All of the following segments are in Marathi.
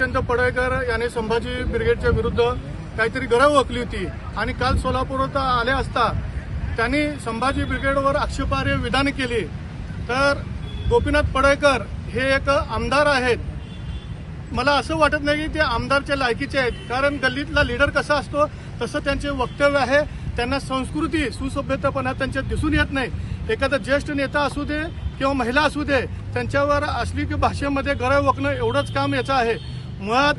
चंद पडळकर यांनी संभाजी ब्रिगेडच्या विरुद्ध काहीतरी गरव ओकली होती. आणि काल सोलापूरात आले असता त्यांनी संभाजी ब्रिगेडवर आक्षेपार्ह विधान केली. तर गोपीनाथ पडळकर हे एक आमदार आहेत. मला असं वाटत नाही की ते आमदारच्या लायकीचे आहेत. कारण गल्लीतला लीडर कसा असतो तसं त्यांचे वक्तव्य आहे. त्यांना संस्कृती सुसभ्यतापणा त्यांच्यात दिसून येत नाही. एखादा ज्येष्ठ नेता असू दे किंवा महिला असू दे त्यांच्यावर असली की भाषेमध्ये गरव ओकणं एवढंच काम याचं आहे. मुळात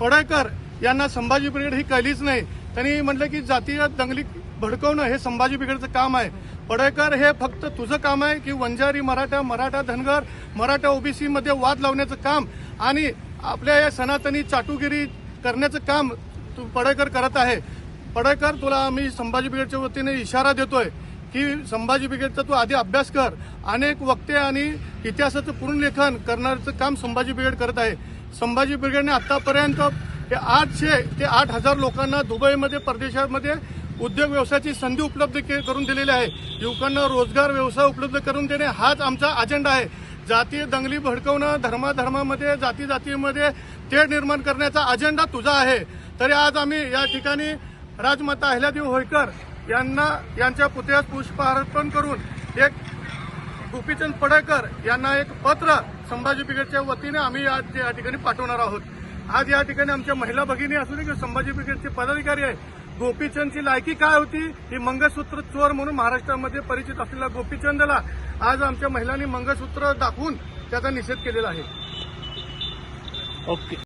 पडळकर यांना संभाजी ब्रिगेड ही कळलीच नाही. त्यांनी म्हटलं की जातीय दंगली भडकवणं हे संभाजी ब्रिगेडचं काम आहे. पडळकर हे फक्त तुझं काम आहे की वंजारी मराठा मराठा धनगर मराठा ओबीसीमध्ये वाद लावण्याचं काम आणि आपल्या या सनातनी चाटुगिरी करण्याचं काम तू पडळकर करत आहे. पडळकर तुला आम्ही संभाजी ब्रिगेडच्या वतीने इशारा देतोय की संभाजी ब्रिगेडचा तू आधी अभ्यास कर. अनेक वक्ते आणि इतिहासाचं पुनर्लेखन करण्याचं काम संभाजी ब्रिगेड करत आहे. संभाजी ब्रिगेडने आतापर्यंत हे आठशे ते आठ हजार लोकांना दुबईमध्ये परदेशामध्ये उद्योग व्यवसायाची संधी उपलब्ध के- करून दिलेली आहे. युवकांना रोजगार व्यवसाय उपलब्ध करून देणे हाच आमचा अजेंडा आहे. जातीय दंगली भडकवणं धर्माधर्मामध्ये जाती जातीमध्ये तेढ निर्माण करण्याचा अजेंडा तुझा आहे. तरी आज आम्ही या ठिकाणी राजमाता अहिल्यादेवी होळकर यांना यांच्या पुतळ्यास पुष्पहार अर्पण करून एक गोपीचंद पडळकर यांना एक पत्र संभाजी ब्रिगेडच्या वतीने आम्ही आज या ठिकाणी पाठवणार आहोत. आज या ठिकाणी आमच्या महिला भगिनी असू दे किंवा संभाजी ब्रिगेडचे पदाधिकारी आहे गोपीचंदची लायकी काय होती? ही मंगळसूत्र चोर म्हणून महाराष्ट्रामध्ये परिचित असलेल्या गोपीचंदला आज आमच्या महिलांनी मंगळसूत्र दाखवून त्याचा निषेध केलेला आहे. ओके.